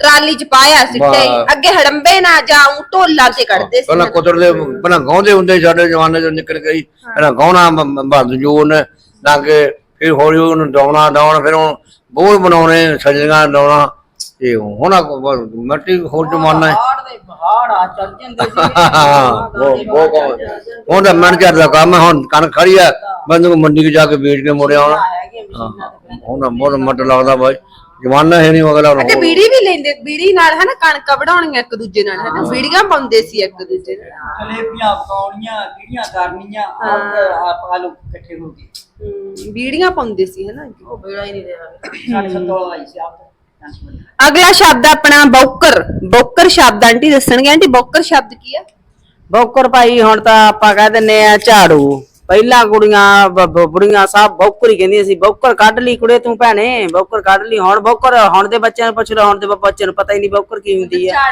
ਟਰਾਲੀ ਚ ਪਾਇਆ ਸਿੱਟੇ ਹੀ। ਵਾਹ। ਅੱਗੇ ਹੜੰਬੇ ਨਾ ਜਾਉਂ ਢੋਲਾ ਤੇ ਕੱਢਦੇ ਸੀ। ਪਹਿਲਾਂ ਕੁਦਰਦੇ ਪਹਿਲਾਂ ਗਾਉਂਦੇ ਹੁੰਦੇ ਸੀ ਸਾਡੇ ਜਵਾਨੇ ਚੋਂ ਨਿਕਲ ਗਈ ਪਹਿਲਾਂ ਗਾਉਣਾ ਬੰਦ ਜੋਰ ਨੇ ਲਾਗੇ ਫਿਰ ਹੌਲੀ ਹੌਲੀ ਉਹਨੂੰ ਡਾਉਣਾ ਡਾਉਣ ਫਿਰ ਹੁਣ ਬੋਲ ਬਣਾਉਣੇ ਸਜੀਆਂ ਡਾਉਣਾ ਤੇ ਹੁਣ ਆ ਮੱਟੀ ਹੋਰ ਜ਼ਮਾਨਾ ਹੈ। ਦੇ ਪਹਾੜ ਆ ਚੱਲ ਜਾਂਦੇ ਸੀ। [laughs] ਉਹ ਉਹ ਤਾਂ ਮਨ ਦਾ ਕੰਮ ਹੈ ਹੁਣ ਕਣਕ ਖੜੀ ਆ। ਬੰਦੇ ਨੂੰ ਮੰਡੀ 'ਚ ਜਾ ਕੇ ਵੇਚ ਕੇ ਮੁੜਿਆ ਆਉਣਾ। ਹੁਣ ਤਾਂ ਬਹੁਤ ਮੱਟ ਲੱਗਦਾ ਬਾਈ। ਜਮਾਨਾ ਹੈ ਨਹੀਂ ਅਗਲਾ ਅੱਗੇ ਹੁਣ ਬੀੜੀ ਵੀ ਲੈਂਦੇ ਬੀੜੀ ਨਾਲ ਹੈ ਨਾ ਕਣਕਾਂ ਵਢਾਉਣੀਆਂ ਇੱਕ ਦੂਜੇ ਨਾਲ ਹੈ। ਨਾ ਬੀੜੀਆਂ ਪਾਉਂਦੇ ਸੀ ਇੱਕ ਦੂਜੇ ਨਾਲ। ਜਲੇਬੀਆਂ ਪਕਾਉਣੀਆਂ ਕਿਹੜੀਆਂ ਕਰਨੀਆਂ ਆਪ ਲੋਕ ਇਕੱਠੇ ਹੋ ਕੇ ਹਮ, ਬੀੜੀਆਂ ਪਾਉਂਦੇ ਸੀ ਹੈ ਨਾ ਉਹ ਬੇੜਾ ਹੀ ਨਹੀਂ ਰਿਹਾ। ਸਾਡੇ ਸੰਤੋਲ ਆਈ ਸੀ ਆਪ। ਅਗਲਾ ਸ਼ਬਦ ਆਪਣਾ ਬੌਕਰ। ਬੌਕਰ ਸ਼ਬਦ ਆਂਟੀ ਦੱਸਣਗੇ? ਆਂਟੀ ਬੌਕਰ ਸ਼ਬਦ ਕੀ ਆ? ਬੌਕਰ ਭਾਈ ਹੁਣ ਤਾਂ ਆਪਾਂ ਕਹਿ ਦਿੰਨੇ ਆ ਝਾੜੂ। ਪਹਿਲਾਂ ਕੁੜੀਆਂ ਬ- ਬ- ਬੁੜੀਆਂ ਸਭ ਬੌਕਰ ਹੀ ਕਹਿੰਦੀਆਂ ਸੀ ਬੌਕਰ ਕੱਢ ਲਈ ਕੁੜੇ ਤੂੰ ਭੈਣੇ ਬੌਕਰ ਕੱਢ ਲਈ। ਹੁਣ ਬੌਕਰ ਹੁਣ ਦੇ ਬੱਚਿਆਂ ਨੂੰ ਪੁੱਛ ਲਓ ਹੁਣ ਦੇ ਬੱਚਿਆਂ ਨੂੰ ਪਤਾ ਹੀ ਨਹੀਂ ਬੌਕਰ ਕੀ ਹੁੰਦੀ ਆ।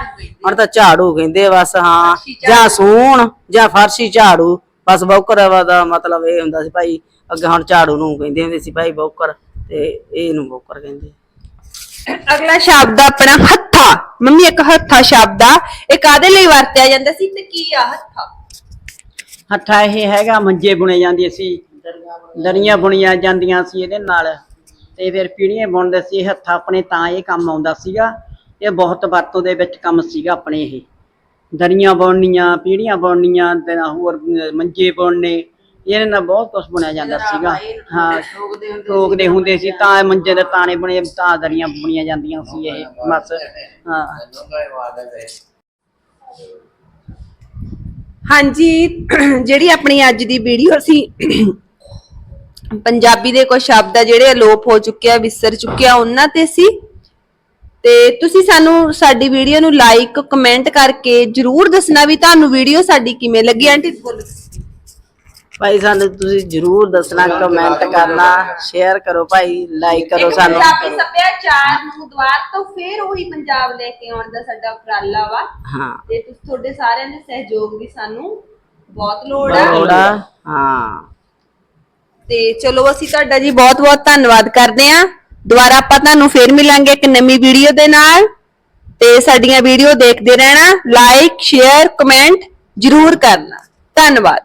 ਹੁਣ ਤਾਂ ਝਾੜੂ ਕਹਿੰਦੇ ਆ ਬਸ ਹਾਂ। ਜਾਂ ਸੂਣ ਜਾਂ ਫਰਸ਼ੀ ਝਾੜੂ। ਬਸ ਬੌਕਰ ਦਾ ਮਤਲਬ ਇਹ ਹੁੰਦਾ ਸੀ ਭਾਈ ਅੱਗੇ ਹੁਣ ਝਾੜੂ ਨੂੰ ਕਹਿੰਦੇ ਹੁੰਦੇ ਸੀ ਭਾਈ ਬੌਕਰ ਤੇ ਇਹਨੂੰ ਬੌਕਰ ਕਹਿੰਦੇ ਅਗਲਾ ਸ਼ਬਦ ਆਪਣਾ ਹੱਥਾ। ਮੰਮੀ, ਇੱਕ ਹੱਥਾ ਸ਼ਬਦ ਆ। ਇਹ ਕਾਦੇ ਲਈ ਵਰਤਿਆ ਜਾਂਦਾ ਸੀ ਤੇ ਕੀ ਆ ਹੱਥਾ? ਹੱਥਾ ਇਹ ਹੈਗਾ, ਮੰਜੇ ਬੁਣੇ ਜਾਂਦੇ ਸੀ। ਦਰੀਆਂ ਬੁਣੀਆਂ ਜਾਂਦੀਆਂ ਸੀ ਇਹਦੇ ਨਾਲ। ਤੇ ਫਿਰ ਪੀੜੀਆਂ ਬੁਣਦੇ ਸੀ, ਹੱਥਾ ਆਪਣੇ ਤਾਂ ਇਹ ਕੰਮ ਆਉਂਦਾ ਸੀਗਾ। ਇਹ ਬਹੁਤ ਵਰਤੋਂ ਦੇ ਵਿੱਚ ਕੰਮ ਸੀਗਾ ਆਪਣੇ ਇਹ। ਦਰੀਆਂ ਬੁਣਨੀਆਂ, ਪੀੜੀਆਂ ਬੁਣਨੀਆਂ, ਤੇ ਹੋਰ ਮੰਜੇ ਬੁਣਨੇ ਇਹਦੇ ਨਾਲ ਬਹੁਤ ਕੁਝ ਬੁਣਿਆ ਜਾਂਦਾ ਸੀਗਾ। ਹਾਂ ਟੋਕਦੇ ਹੁੰਦੇ ਸੀ ਤਾਂ ਇਹ ਮੰਜੇ ਦੇ ਤਾਣੇ ਬਣੇ ਤਾਂ ਦਰੀਆਂ ਬੁਣੀਆਂ ਜਾਂਦੀਆਂ ਸੀ ਇਹ ਬਸ। ਹਾਂ। ਹਾਂਜੀ ਜਿਹੜੀ ਆਪਣੀ ਅੱਜ ਦੀ ਵੀਡੀਓ ਸੀ ਪੰਜਾਬੀ ਦੇ ਕੁਝ ਸ਼ਬਦ ਆ ਜਿਹੜੇ ਅਲੋਪ ਹੋ ਚੁੱਕੇ ਆ ਵਿਸਰ ਚੁੱਕੇ ਆ ਉਹਨਾਂ ਤੇ ਸੀ। ਤੇ ਤੁਸੀਂ ਸਾਨੂੰ ਸਾਡੀ ਵੀਡੀਓ ਨੂੰ ਲਾਈਕ ਕਮੈਂਟ ਕਰਕੇ ਜਰੂਰ ਦੱਸਣਾ ਵੀ ਤੁਹਾਨੂੰ ਵੀਡੀਓ ਸਾਡੀ ਕਿਵੇਂ ਲੱਗੀ। ਆਂਟੀ ਬੋਲੋ ਭਾਈ ਸਾਨੂੰ ਤੁਸੀਂ ਜਰੂਰ ਦੱਸਣਾ ਕਮੈਂਟ ਕਰਨਾ ਸ਼ੇਅਰ ਕਰੋ ਭਾਈ ਲਾਈਕ ਕਰੋ ਸਾਨੂੰ। ਪੰਜਾਬੀ ਸੱਭਿਆਚਾਰ ਨੂੰ ਦੁਆਰ ਤੋਂ ਫੇਰ ਉਹੀ ਪੰਜਾਬ ਲੈ ਕੇ ਆਉਣ ਦਾ ਸਾਡਾ ਉਪਰਾਲਾ ਵਾ। ਹਾਂ। ਤੇ ਤੁਸੀਂ ਤੁਹਾਡੇ ਸਾਰਿਆਂ ਦੇ ਸਹਿਯੋਗ ਦੀ ਸਾਨੂੰ ਬਹੁਤ ਲੋੜ ਆ। ਹਾਂ। ਤੇ ਚਲੋ ਅਸੀਂ ਤੁਹਾਡਾ ਜੀ ਬਹੁਤ ਬਹੁਤ ਧੰਨਵਾਦ ਕਰਦੇ ਆਂ ਦੁਬਾਰਾ ਆਪਾਂ ਤੁਹਾਨੂੰ ਫੇਰ ਮਿਲਾਂਗੇ ਇੱਕ ਨਵੀਂ ਵੀਡੀਓ ਦੇ ਨਾਲ। ਤੇ ਸਾਡੀਆਂ ਵੀਡੀਓ ਦੇਖਦੇ ਰਹਿਣਾ ਲਾਈਕ ਸ਼ੇਅਰ ਕਮੈਂਟ ਜਰੂਰ ਕਰਨਾ। ਧੰਨਵਾਦ।